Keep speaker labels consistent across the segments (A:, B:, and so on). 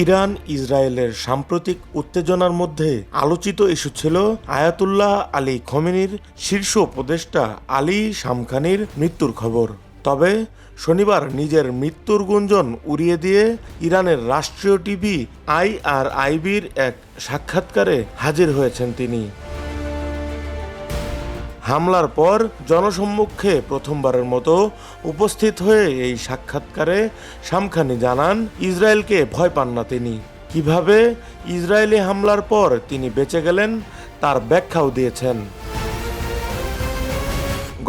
A: Iran, ইসরায়েলের সাম্প্রতিক উত্তেজনার মধ্যে আলোচিত ইস্যু ছিল আয়াতুল্লাহ আলী খমেনির শীর্ষ উপদেষ্টা আলী শামখানির মৃত্যুর খবর। তবে শনিবার নিজের মৃত্যুর গুঞ্জন উড়িয়ে দিয়ে ইরানের রাষ্ট্রীয় টিভি আইআরআইবির আর আইবির এক সাক্ষাৎকারে হাজির হয়েছেন তিনি। হামলার পর জনসম্মুখে প্রথমবারের মতো উপস্থিত হয়ে এই সাক্ষাৎকারে শামখানি জানান ইসরায়েলকে ভয় পান না তিনি। কীভাবে ইসরায়েলি হামলার পর তিনি বেঁচে গেলেন তার ব্যাখ্যাও দিয়েছেন।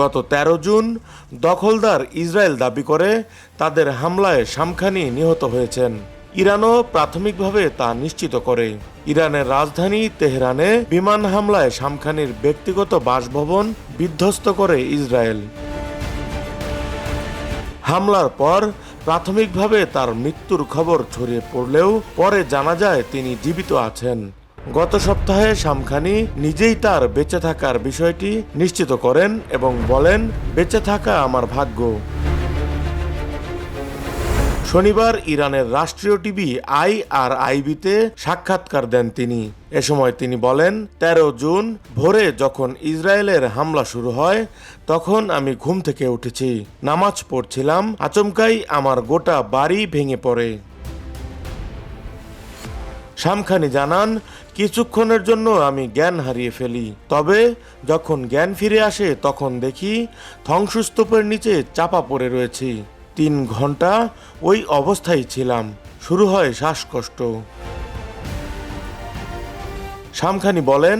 A: গত ১৩ জুন দখলদার ইসরায়েল দাবি করে তাদের হামলায় শামখানি নিহত হয়েছেন। ইরানও প্রাথমিকভাবে তা নিশ্চিত করে। ইরানের রাজধানী তেহরানে বিমান হামলায় শামখানির ব্যক্তিগত বাসভবন বিধ্বস্ত করে ইসরায়েল। হামলার পর প্রাথমিকভাবে তার মৃত্যুর খবর ছড়িয়ে পড়লেও পরে জানা যায় তিনি জীবিত আছেন। গত সপ্তাহে শামখানি নিজেই তার বেঁচে থাকার বিষয়টি নিশ্চিত করেন এবং বলেন, বেঁচে থাকা আমার ভাগ্য। শনিবার ইরানের রাষ্ট্রীয় টিভি আই আর আইবিতে সাক্ষাৎকার দেন তিনি। এ সময় তিনি বলেন ১৩ জুন ভোরে যখন ইসরায়েলের হামলা শুরু হয়, তখন আমি ঘুম থেকে উঠেছি। নামাজ পড়ছিলাম, আচমকাই আমার গোটা বাড়ি ভেঙে পড়ে। শামখানি জানান, কিছুক্ষণের জন্য আমি জ্ঞান হারিয়ে ফেলি। তবে যখন জ্ঞান ফিরে আসে, তখন দেখি ধ্বংসস্তূপের নিচে চাপা পড়ে রয়েছি। তিন ঘণ্টা ওই অবস্থায় ছিলাম। শুরু হয় শ্বাসকষ্ট। শামখানি বলেন,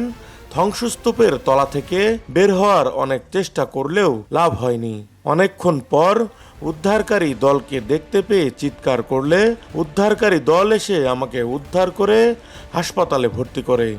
A: ধ্বংসস্তূপের তলা থেকে বের হওয়ার অনেক চেষ্টা করলেও লাভ হয়নি। অনেকক্ষণ পর উদ্ধারকারী দলকে দেখতে পেয়ে চিৎকার করলে উদ্ধারকারী দল এসে আমাকে উদ্ধার করে হাসপাতালে ভর্তি করে।